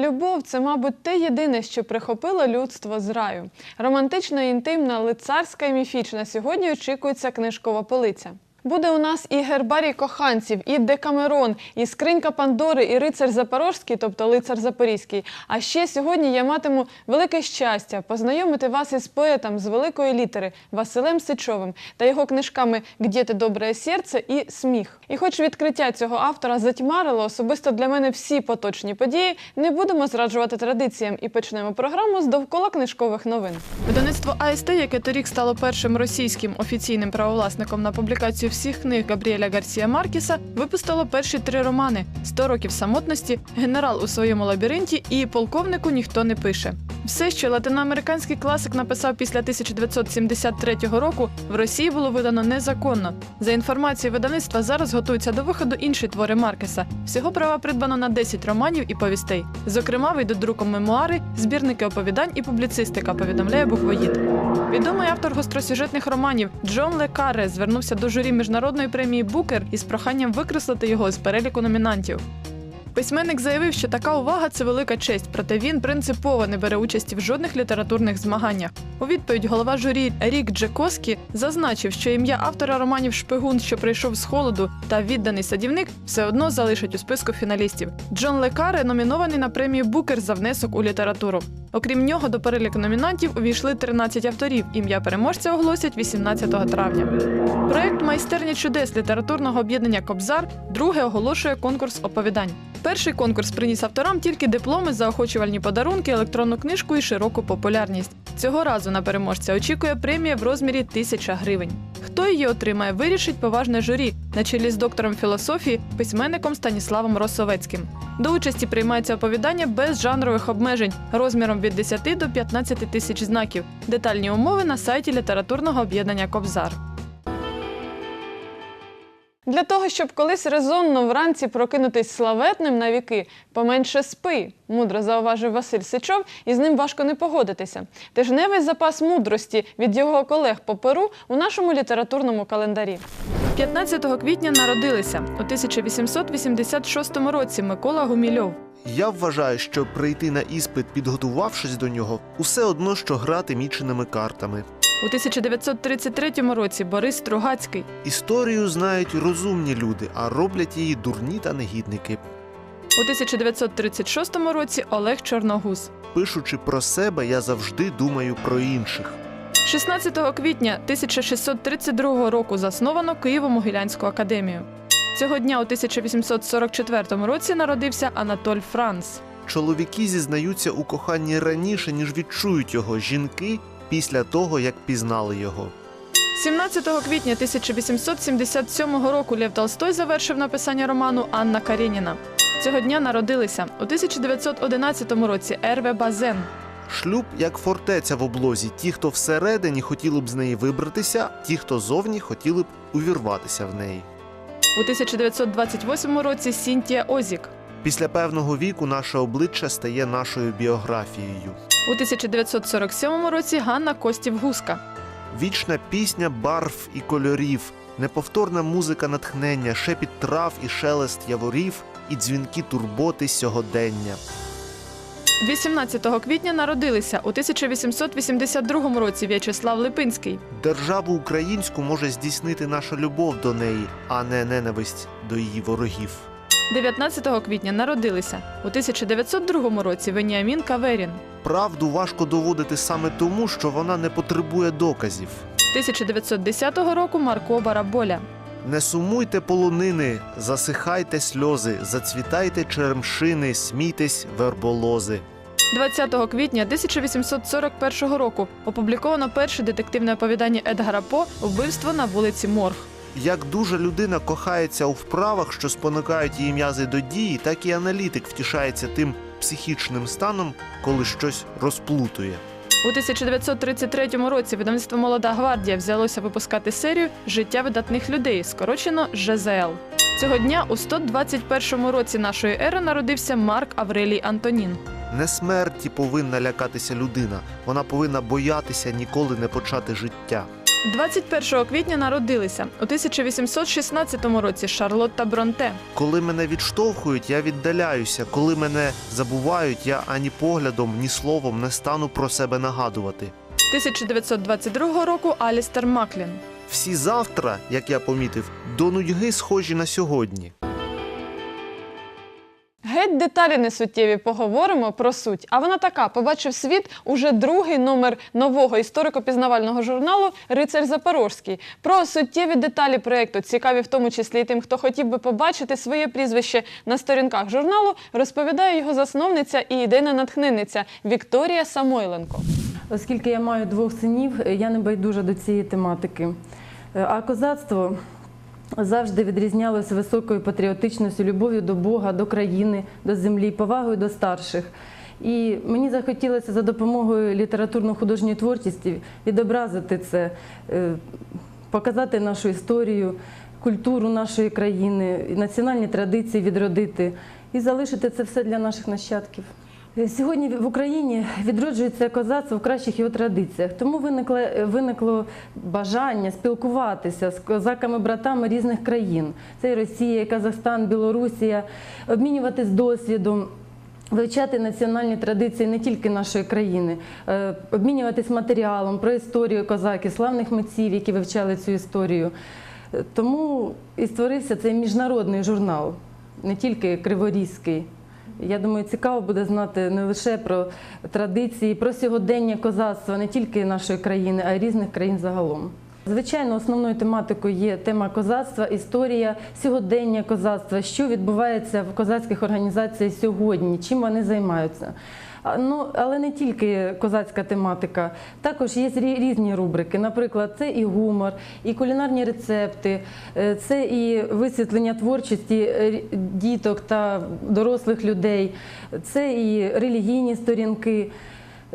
Любов це, мабуть, те єдине, що прихопило людство з раю. Романтична, інтимна, лицарська і міфічна. Сьогодні очікується книжкова полиця. Буде у нас і гербарій коханців, і Декамерон, і скринька Пандори, і рицар Запорожський, тобто лицар Запорізький. А ще сьогодні я матиму велике щастя познайомити вас із поетом з великої літери Василем Сичовим та його книжками «Где ти добре серце» і Сміх. І хоч відкриття цього автора затьмарило особисто для мене всі поточні події, не будемо зраджувати традиціям і почнемо програму з довкола книжкових новин. Видавництво АСТ, яке торік стало першим російським офіційним правовласником на публікацію всіх книг Габріеля Гарсія Маркіса, випустило перші три романи: «100 років самотності, генерал у своєму лабіринті і полковнику ніхто не пише. Все, що латиноамериканський класик написав після 1973 року, в Росії було видано незаконно. За інформацією видавництва, зараз готуються до виходу інші твори Маркеса. Всього права придбано на 10 романів і повістей. Зокрема, вийдуть друком мемуари, збірники оповідань і публіцистика, повідомляє Буквоїд. Відомий автор гостросюжетних романів Джон Ле Карре звернувся до журі міжнародної премії Букер із проханням викреслити його з переліку номінантів. Письменник заявив, що така увага це велика честь, проте він принципово не бере участі в жодних літературних змаганнях. У відповідь голова журі Рік Джекоскі зазначив, що ім'я автора романів Шпигун, що прийшов з холоду, та відданий садівник все одно залишать у списку фіналістів. Джон Лекаре номінований на премію Букер за внесок у літературу. Окрім нього, до переліку номінантів увійшли 13 авторів. Ім'я переможця оголосять 18 травня. Проект Майстерня чудес літературного об'єднання Кобзар друге оголошує конкурс оповідань. Перший конкурс приніс авторам тільки дипломи, заохочувальні подарунки, електронну книжку і широку популярність. Цього разу на переможця очікує премія в розмірі тисяча гривень. Хто її отримає, вирішить поважне журі на чолі з доктором філософії, письменником Станіславом Росовецьким. До участі приймається оповідання без жанрових обмежень розміром від 10 до 15 тисяч знаків. Детальні умови на сайті літературного об'єднання Кобзар. Для того, щоб колись резонно вранці прокинутись славетним на віки, поменше спи, мудро зауважив Василь Сичов, і з ним важко не погодитися. Тижневий запас мудрості від його колег по Перу у нашому літературному календарі. 15 квітня народилися у 1886 році Микола Гумільов. Я вважаю, що прийти на іспит, підготувавшись до нього, усе одно, що грати міченими картами. У 1933 році Борис Стругацький. Історію знають розумні люди, а роблять її дурні та негідники. У 1936 році Олег Чорногуз. Пишучи про себе, я завжди думаю про інших. 16 квітня 1632 року засновано Києво-Могилянську академію. Цього дня у 1844 році народився Анатоль Франц. Чоловіки зізнаються у коханні раніше, ніж відчують його жінки після того, як пізнали його. 17 квітня 1877 року Лев Толстой завершив написання роману Анна Карєніна. Цього дня народилися у 1911 році Ерве Базен. Шлюб як фортеця в облозі. Ті, хто всередині хотіли б з неї вибратися, ті, хто зовні хотіли б увірватися в неї. У 1928 році Сінтія Озік. Після певного віку наше обличчя стає нашою біографією. У 1947 році Ганна Костів-Гуска. Вічна пісня барв і кольорів, неповторна музика натхнення, шепіт трав і шелест яворів, і дзвінки турботи сьогодення. 18 квітня народилися у 1882 році В'ячеслав Липинський. Державу українську може здійснити наша любов до неї, а не ненависть до її ворогів. 19 квітня народилися у 1902 році Веніамін Каверін. Правду важко доводити саме тому, що вона не потребує доказів. 1910 року Марко Бараболя. Не сумуйте полонини, засихайте сльози, зацвітайте черемшини, смійтесь верболози. 20 квітня 1841 року опубліковано перше детективне оповідання Едгара По Вбивство на вулиці Морг. Як дуже людина кохається у вправах, що спонукають її м'язи до дії, так і аналітик втішається тим психічним станом, коли щось розплутує. У 1933 році видавництво Молода гвардія взялося випускати серію Життя видатних людей, скорочено ЖЗЛ. Цього дня у 121 році нашої ери народився Марк Аврелій Антонін. Не смерті повинна лякатися людина, вона повинна боятися ніколи не почати життя. 21 квітня народилися у 1816 році Шарлотта Бронте. Коли мене відштовхують, я віддаляюся. Коли мене забувають, я ані поглядом, ні словом не стану про себе нагадувати. 1922 року Алістер Маклін. Всі завтра, як я помітив, до нудьги схожі на сьогодні. Геть деталі несуттєві поговоримо про суть. А вона така: побачив світ уже другий номер нового історико-пізнавального журналу Рицар Запорожський. Про суттєві деталі проєкту, цікаві в тому числі і тим, хто хотів би побачити своє прізвище на сторінках журналу, розповідає його засновниця і ідейна натхненниця Вікторія Самойленко. Оскільки я маю двох синів, я не байдужа до цієї тематики. Е, А козацтво завжди відрізнялося високою патріотичністю, любов'ю до Бога, до країни, до землі, повагою до старших. І мені захотілося за допомогою літературно-художньої творчості відобразити це, е, показати нашу історію, культуру нашої країни, національні традиції відродити і залишити це все для наших нащадків. Е, Сьогодні в Україні відроджується козацтво в кращих його традиціях, тому виникло, виникло бажання спілкуватися з козаками-братами різних країн. Це і Росія, і Казахстан, Білорусія, обмінюватись досвідом. Вивчати національні традиції не тільки нашої країни, е, обмінюватись матеріалом про історію козаків, славних митців, які вивчали цю історію. Е, Тому і створився цей міжнародний журнал, не тільки криворізький. Я думаю, цікаво буде знати не лише про традиції, про сьогодення козацтва не тільки нашої країни, а й різних країн загалом. Звичайно, основною тематикою є тема козацтва, історія сьогодення козацтва, що відбувається в козацьких організаціях сьогодні, чим вони займаються. Ну, але не тільки козацька тематика, також є різні рубрики. Наприклад, це і гумор, і кулінарні рецепти, е, це і висвітлення творчості е, діток та дорослих людей, це і релігійні сторінки.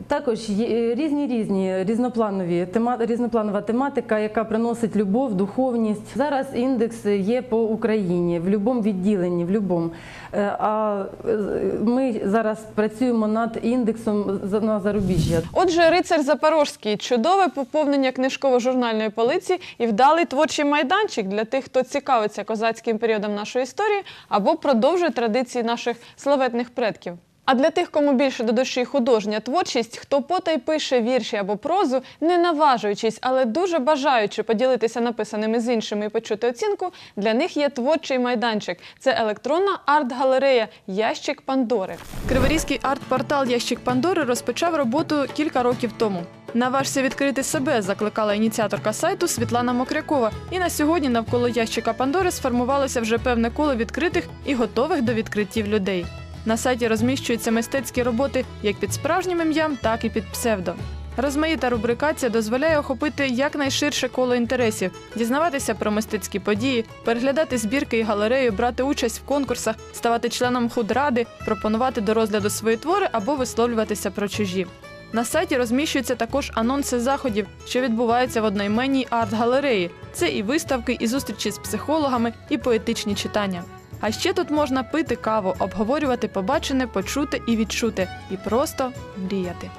Також е, різні різні різнопланові тема, різнопланова тематика, яка приносить любов, духовність. Зараз індекс є по Україні в будь-якому відділенні, в будь-якому. Е, А е, ми зараз працюємо над індексом на зарубіжжя. Отже, рицар Запорожський чудове поповнення книжково-журнальної полиці і вдалий творчий майданчик для тих, хто цікавиться козацьким періодом нашої історії або продовжує традиції наших славетних предків. А для тих, кому більше до душі художня творчість, хто потай пише вірші або прозу, не наважуючись, але дуже бажаючи поділитися написаними з іншими і почути оцінку, для них є творчий майданчик. Це електронна арт-галерея Ящик Пандори. Криворізький арт-портал Ящик Пандори розпочав роботу кілька років тому. Наважся відкрити себе, закликала ініціаторка сайту Світлана Мокрякова. І на сьогодні навколо ящика Пандори сформувалося вже певне коло відкритих і готових до відкриттів людей. На сайті розміщуються мистецькі роботи як під справжнім ім'ям, так і під псевдо. Розмаїта рубрикація дозволяє охопити якнайширше коло інтересів, дізнаватися про мистецькі події, переглядати збірки і галерею, брати участь в конкурсах, ставати членом худради, пропонувати до розгляду свої твори або висловлюватися про чужі. На сайті розміщуються також анонси заходів, що відбуваються в одноіменній арт-галереї. Це і виставки, і зустрічі з психологами, і поетичні читання. А ще тут можна пити каву, обговорювати побачене, почути і відчути, і просто мріяти.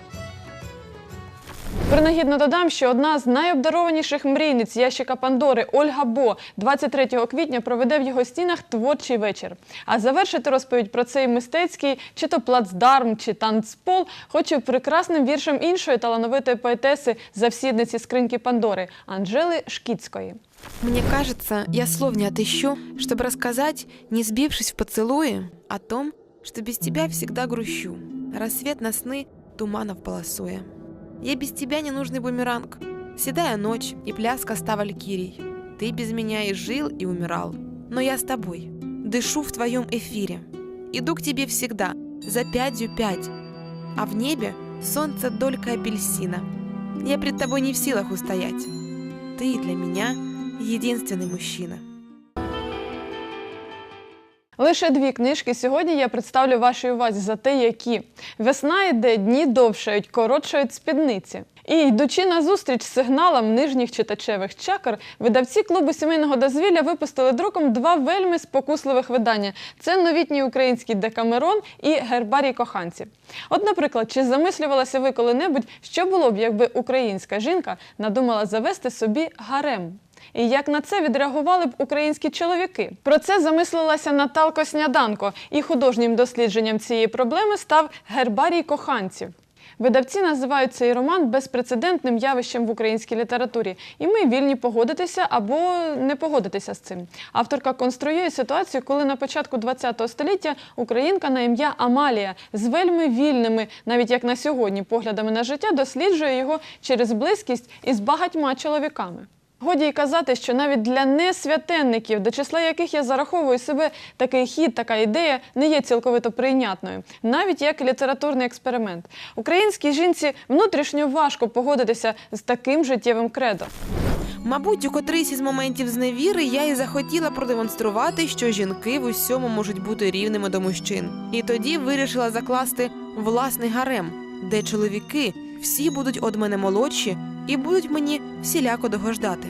Принагідно додам, що одна з найобдарованіших мрійниць ящика Пандори Ольга Бо 23 квітня проведе в його стінах творчий вечір. А завершити розповідь про цей мистецький чи то плацдарм, чи танцпол хочу прекрасним віршем іншої талановитої поетеси завсідниці скриньки Пандори Анжели Шкіцької. Мне кажется, я слов не отыщу, чтобы рассказать, не сбившись в поцелуе, о том, что без тебя всегда грущу. Рассвет на сны туманов полосуя. Я без тебя ненужный бумеранг. Седая ночь и пляска ста валькирий. Ты без меня и жил, и умирал. Но я с тобой. Дышу в твоем эфире. Иду к тебе всегда, за пятью пять. А в небе солнце долька апельсина. Я пред тобой не в силах устоять. Ты для меня единственный мужчина. Лише дві книжки сьогодні я представлю вашій увазі за те, які весна йде, дні довшають, коротшають спідниці. І йдучи на зустріч сигналам нижніх читачевих чакр, видавці клубу сімейного дозвілля випустили друком два вельми спокусливих видання: це новітній український декамерон і гербарій коханців. От, наприклад, чи замислювалася ви коли-небудь, що було б, якби українська жінка надумала завести собі гарем? І як на це відреагували б українські чоловіки? Про це замислилася Наталко Сняданко, і художнім дослідженням цієї проблеми став гербарій коханців. Видавці називають цей роман безпрецедентним явищем в українській літературі, і ми вільні погодитися або не погодитися з цим. Авторка конструює ситуацію, коли на початку ХХ століття українка на ім'я Амалія з вельми вільними, навіть як на сьогодні, поглядами на життя, досліджує його через близькість із багатьма чоловіками. Годі й казати, що навіть для несвятенників, до числа яких я зараховую себе, такий хід, така ідея не є цілковито прийнятною, навіть як літературний експеримент. Українській жінці внутрішньо важко погодитися з таким життєвим кредо. Мабуть, у котрийсь із моментів зневіри я і захотіла продемонструвати, що жінки в усьому можуть бути рівними до мужчин. І тоді вирішила закласти власний гарем, де чоловіки всі будуть од мене молодші і будуть мені всіляко догождати.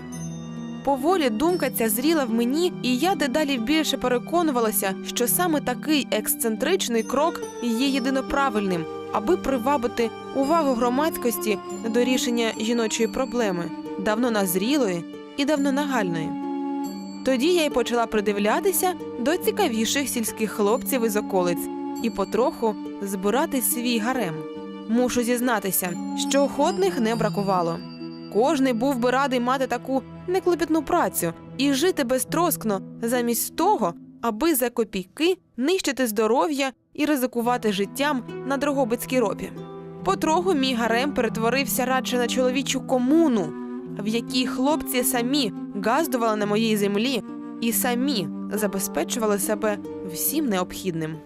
Поволі думка ця зріла в мені, і я дедалі більше переконувалася, що саме такий ексцентричний крок є єдиноправильним, аби привабити увагу громадськості до рішення жіночої проблеми, давно назрілої і давно нагальної. Тоді я й почала придивлятися до цікавіших сільських хлопців із околиць і потроху збирати свій гарем. Мушу зізнатися, що охотних не бракувало. Кожний був би радий мати таку неклопітну працю і жити безтроскно, замість того, аби за копійки нищити здоров'я і ризикувати життям на Дрогобицькій ропі. Потроху мій гарем перетворився радше на чоловічу комуну, в якій хлопці самі газдували на моїй землі і самі забезпечували себе всім необхідним.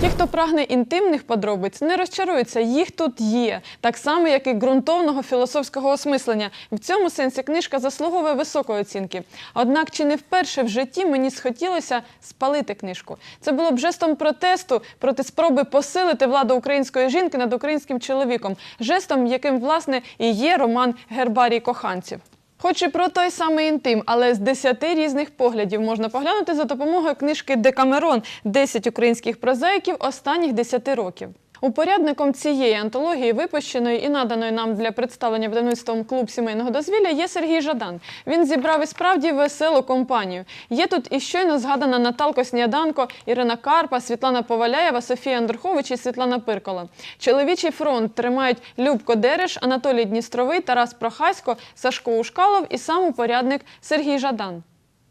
Ті, хто прагне інтимних подробиць, не розчаруються, їх тут є, так само, як і ґрунтовного філософського осмислення. В цьому сенсі книжка заслуговує високої оцінки. Однак, чи не вперше в житті мені схотілося спалити книжку? Це було б жестом протесту проти спроби посилити владу української жінки над українським чоловіком, жестом, яким власне і є роман Гербарій коханців. Хоч і про той самий інтим, але з десяти різних поглядів можна поглянути за допомогою книжки Декамерон 10 українських прозаїків останніх 10 років. Упорядником цієї антології, випущеної і наданої нам для представлення видавництвом клуб сімейного дозвілля, є Сергій Жадан. Він зібрав і справді веселу компанію. Є тут і щойно згадана Наталко Сніданко, Ірина Карпа, Світлана Поваляєва, Софія Андрухович і Світлана Пиркола. Чоловічий фронт тримають Любко Дереш, Анатолій Дністровий, Тарас Прохасько, Сашко Ушкалов і сам упорядник Сергій Жадан.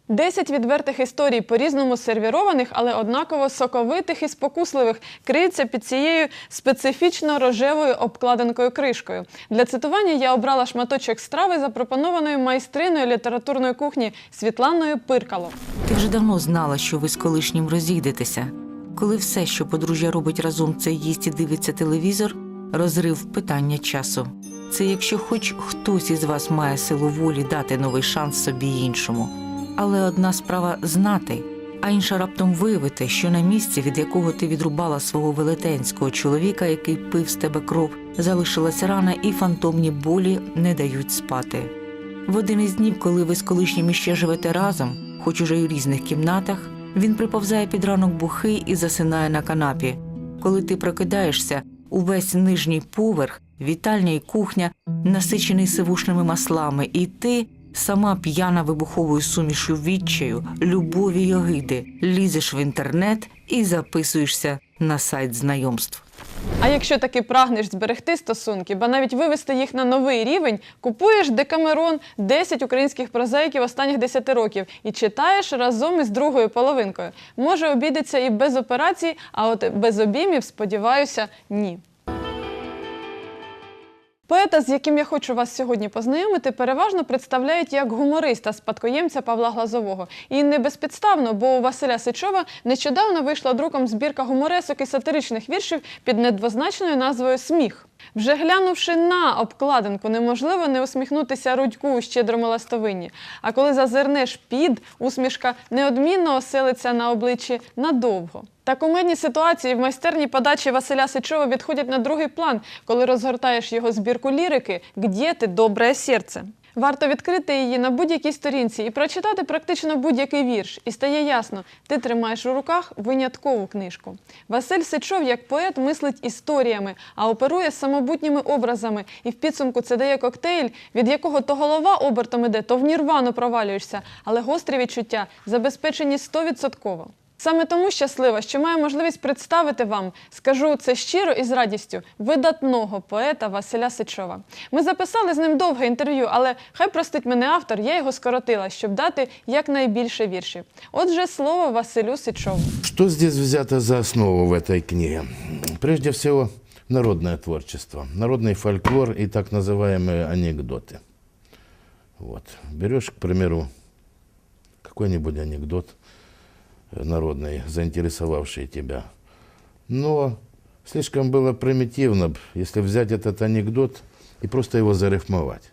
Десять відвертих історій, по-різному сервірованих, але однаково соковитих і спокусливих, криються під цією специфічно рожевою обкладинкою кришкою. Для цитування я обрала шматочок страви, запропонованої майстриною літературної кухні Світланою Пиркало. Ти вже давно знала, що ви з колишнім розійдетеся. Коли все, що подружжя робить разом, це їсть і дивиться телевізор, розрив питання часу. Це якщо хоч хтось із вас має силу волі дати новий шанс собі іншому. Але одна справа знати, а інша раптом виявити, що на місці, від якого ти відрубала свого велетенського чоловіка, який пив з тебе кров, залишилася рана, і фантомні болі не дають спати. В один із днів, коли ви з колишнім іще живете разом, хоч уже й у різних кімнатах, він приповзає під ранок бухий і засинає на канапі. Коли ти прокидаєшся, увесь нижній поверх, вітальня і кухня насичений сивушними маслами, і ти, сама п'яна вибуховою сумішю відчаю, любові й огиди, лізеш в інтернет і записуєшся на сайт знайомств. А якщо таки прагнеш зберегти стосунки, ба навіть вивести їх на новий рівень, купуєш Декамерон 10 українських прозаїків останніх 10 років і читаєш разом із другою половинкою. Може обійдеться і без операцій, а от без обіймів, сподіваюся, ні. Поета, з яким я хочу вас сьогодні познайомити, переважно представляють як гумориста, спадкоємця Павла Глазового. І не безпідставно, бо у Василя Сичова нещодавно вийшла друком збірка гуморесок і сатиричних віршів під недвозначною назвою Сміх. Вже глянувши на обкладинку, неможливо не усміхнутися рудьку у щедрому ластовині. А коли зазирнеш під, усмішка неодмінно оселиться на обличчі надовго. Та кумедні ситуації в майстерні подачі Василя Сичова відходять на другий план, коли розгортаєш його збірку лірики «Где ти, добре серце?». Варто відкрити її на будь-якій сторінці і прочитати практично будь-який вірш. І стає ясно, ти тримаєш у руках виняткову книжку. Василь Сичов, як поет, мислить історіями, а оперує самобутніми образами. І в підсумку це дає коктейль, від якого то голова обертом іде, то в нірвану провалюєшся, але гострі відчуття забезпечені стовідсотково. Саме тому щаслива, що маю можливість представити вам, скажу це щиро і з радістю, видатного поета Василя Сичова. Ми записали з ним довге інтерв'ю, але хай простить мене автор, я його скоротила, щоб дати якнайбільше віршів. Отже, слово Василю Сичову. Что здесь взято за основу в этой книге? Прежде всего, народное творчество, народный фольклор и так называемые анекдоты. Вот. Берешь, к примеру, какой-нибудь анекдот народный, заинтересовавший тебя. Но слишком было примитивно, если взять этот анекдот и просто его зарифмовать.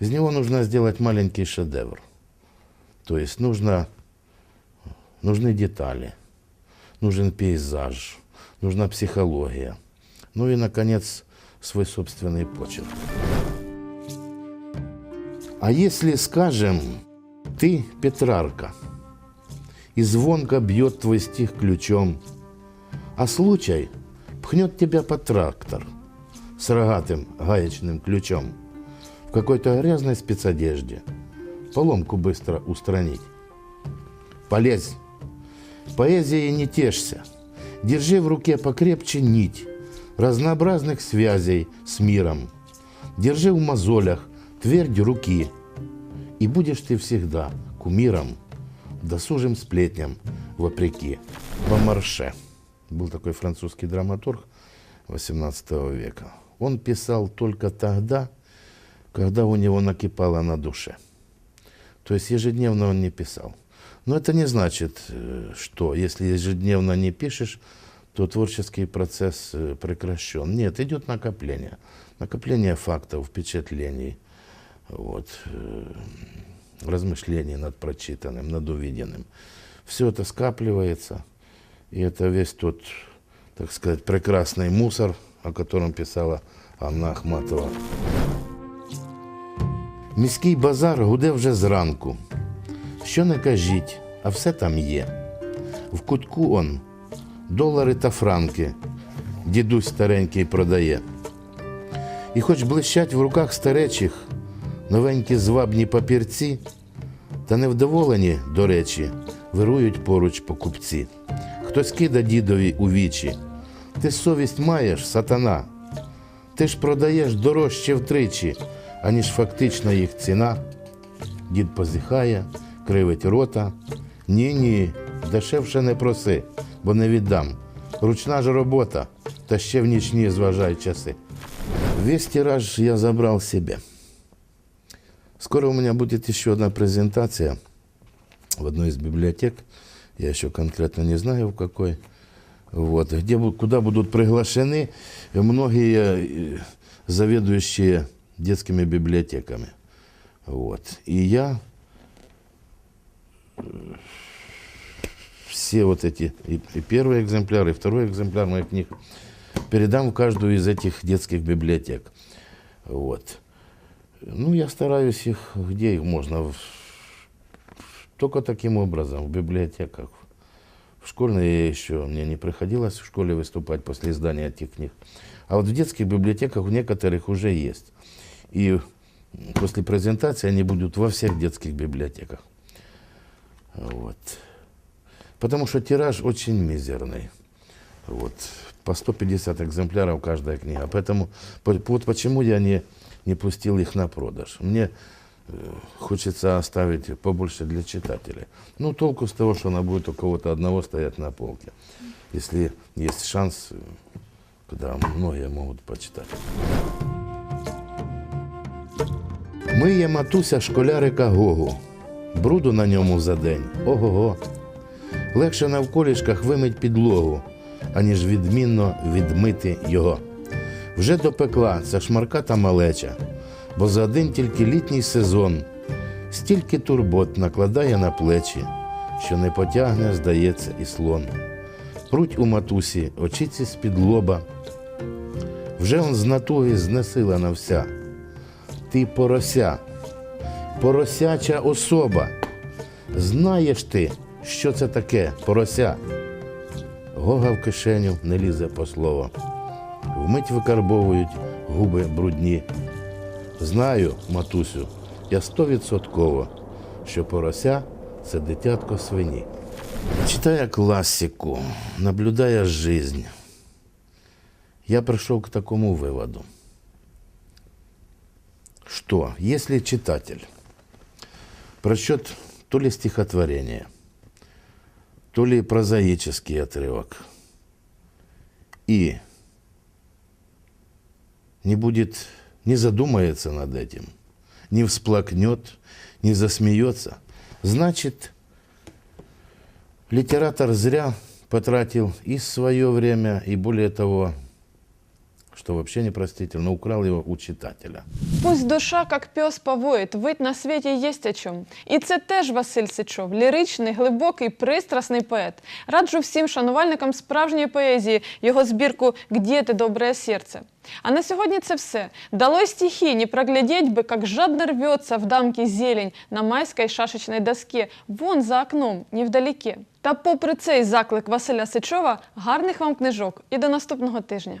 Из него нужно сделать маленький шедевр. То есть нужно нужны детали, нужен пейзаж, нужна психология. Ну и, наконец, свой собственный почерк. А если, скажем, ты Петрарка, и звонко бьет твой стих ключом, а случай пхнет тебя под трактор с рогатым гаечным ключом в какой-то грязной спецодежде, поломку быстро устранить. Полезь. Поэзией не тешься. Держи в руке покрепче нить разнообразных связей с миром. Держи в мозолях твердь руки, и будешь ты всегда кумиром, досужим сплетням вопреки. Бомарше был такой французский драматург XVIII века. Он писал только тогда, когда у него накипало на душе. То есть ежедневно он не писал. Но это не значит, э, что если ежедневно не пишешь, то творческий процесс э, прекращен. Нет, идет накопление. Накопление фактов, впечатлений, вот, э, размышлений над прочитанным, над увиденным. Все это скапливается, и это весь тот, так сказать, прекрасный мусор, о котором писала Анна Ахматова. Міський базар гуде вже зранку. Що не кажіть, а все там є. В кутку он долари та франки, дідусь старенький продає. І хоч блищать в руках старечих новенькі звабні папірці, та невдоволені, до речі, вирують поруч покупці. Хтось кида дідові у вічі. Ти совість маєш, сатана. Ти ж продаєш дорожче втричі, аніж фактична їх ціна. Дід позіхає, кривить рота. Ні, ні, дешевше не проси, бо не віддам. Ручна ж робота, та ще в нічні зважай часи. Весь тираж я забрал себе. Скоро у меня будет еще одна презентация в одной из библиотек. Я еще конкретно не знаю в какой. Вот, где, куда будут приглашены многие э, заведующие детскими библиотеками. Вот. И я э, все вот эти, и первый экземпляр, и второй экземпляр моих книг передам в каждую из этих детских библиотек. Вот. Ну, я стараюсь их, где их можно, только таким образом, в библиотеках. В школьной еще, мне не приходилось в школе выступать после издания этих книг. А вот в детских библиотеках у некоторых уже есть. И после презентации они будут во всех детских библиотеках. Вот. Потому что тираж очень мизерный. Вот. По 150 экземпляров каждая книга. Поэтому по- вот почему я не, не пустил их на продаж. Мне э, хочется оставить побольше для читателей. Ну, толку с того, что она будет у кого-то одного стоять на полке. Если есть шанс, э, когда многие могут почитать. Миє матуся школярика Гогу. Бруду на ньому за день. Ого-го. Легше на вколішках вимить підлогу, аніж відмінно відмити його. Вже допекла ця шмарка та малеча, бо за один тільки літній сезон стільки турбот накладає на плечі, що не потягне, здається, і слон. Пруть у матусі очіці з-під лоба. Вже он з натуги знесилена вся. Ти порося, поросяча особа. Знаєш ти, що це таке порося? Гога в кишеню не лізе по слово. Вмить викарбовують губи брудні. Знаю, матусю, я стовідсотково, що порося це дитятко свині. Читая классику, наблюдая жизнь, я пришел к такому выводу, что если читатель прочет то ли стихотворение, то ли прозаический отрывок, и не будет, не задумается над этим, не всплакнет, не засмеется, значит, литератор зря потратил и свое время, и более того, что вообще непростительно, украл его у читателя. Пусть душа, як пес повоїть, вить на світі єсть о чому. І це теж Василь Сичов, ліричний, глибокий, пристрасний поет. Раджу всім шанувальникам справжньої поезії його збірку «Где ти, добре серце». А на сьогодні це все. Далой стихи не проглядеть бы, как жадно рвется в дамке зелень на майській шашечній доске, вон за окном, невдалеке. Та попри цей заклик Василя Сичова, гарних вам книжок і до наступного тижня.